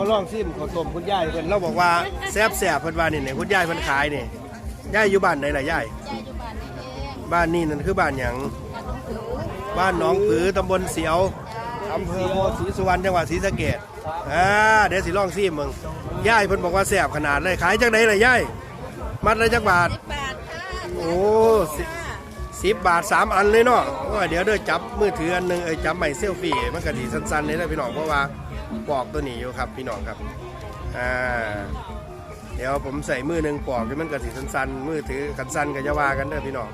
มาลองซิมข้าวต้มคุณยายเพิ่นเราบอกว่าแซ่บแซ่บเพิ่นว่านี่เนี่ยคุณยายเพิ่นขายนี่ยายอยู่บ้านไหนล่ะยายยายอยู่บ้านนี่เองบ้านนี่นั่นคือบ้านหยังบ้านหนองผือบ้านหนองผือตำบลเสียวอำเภอโพธิ์ศรีสุวรรณจังหวัดศรีสะเกษอ่าเดี๋ยวสิลองซิมมึงยายเพิ่นบอกว่าแซ่บขนาดเลยขายจังไดล่ะยายมัดละจักบาทสิบบาทค่ะโอ้ สิบบาทสามอันเลยเนาะว่าเดี๋ยวเด้อจับมือถืออันหนึงเอ้ยจับใหม่เซลฟี่มันก็ดีสั้นๆเลยนะพี่น้องเพราะว่าปอกตัวนี้อยู่ครับพี่น้องครับอ่าเดี๋ยวผมใส่มือหนึ่งปอกนี่มันก็สีสั้นๆมือถือกันสั้นก็จะว่ากันเด้อพี่น้อง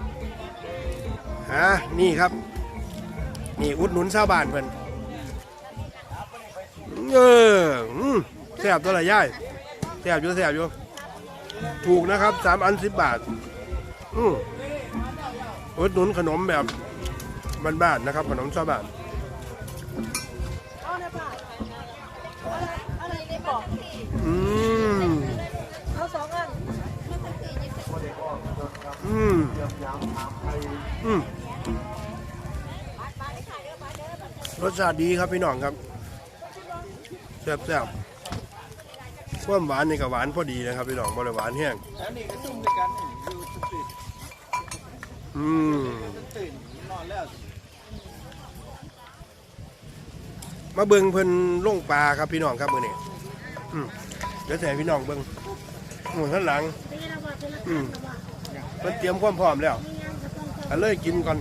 ฮะนี่ครับ นี่อุดหนุนชาวบ้านเพิ่นเออแซ่บตัวละย่ายแซ่บอยู่แซ่บอยู่ถูกนะครับสามอันสิบบาท อืม อุดหนุนขนมแบบบ้านๆนะครับ ขนมชาวบ้านอะไรได้บอกอืมเอาสองอันอืมอืมรสชาติดีครับพี่น้องครับแซ่บแซ่บความหวานนี่ก็หวานพอดีนะครับพี่น้องบริหวานแห้ง อืมตื่นนอนแล้วมาเบิ่งเพิ่นล่งปลาครับพี่น้องครับมือนี้อืมเดี๋ยวแส่พี่น้องเบิ่งหมุนข้างหลัง อืมเพิ่นเตรียมความพร้อมแล้วอันเลยกินก่อน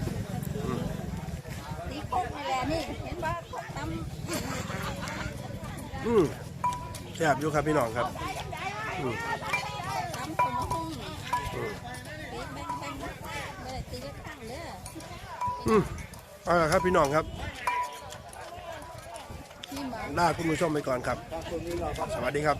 ตีโคกนี่แหละนี่เห็นว่ตำอืมแซ่บอยู่ครับพี่น้องครับ อืม อืมเอาละครับพี่น้องครับน้าลาคุณผู้ชมไปก่อนครับ สวัสดีครับ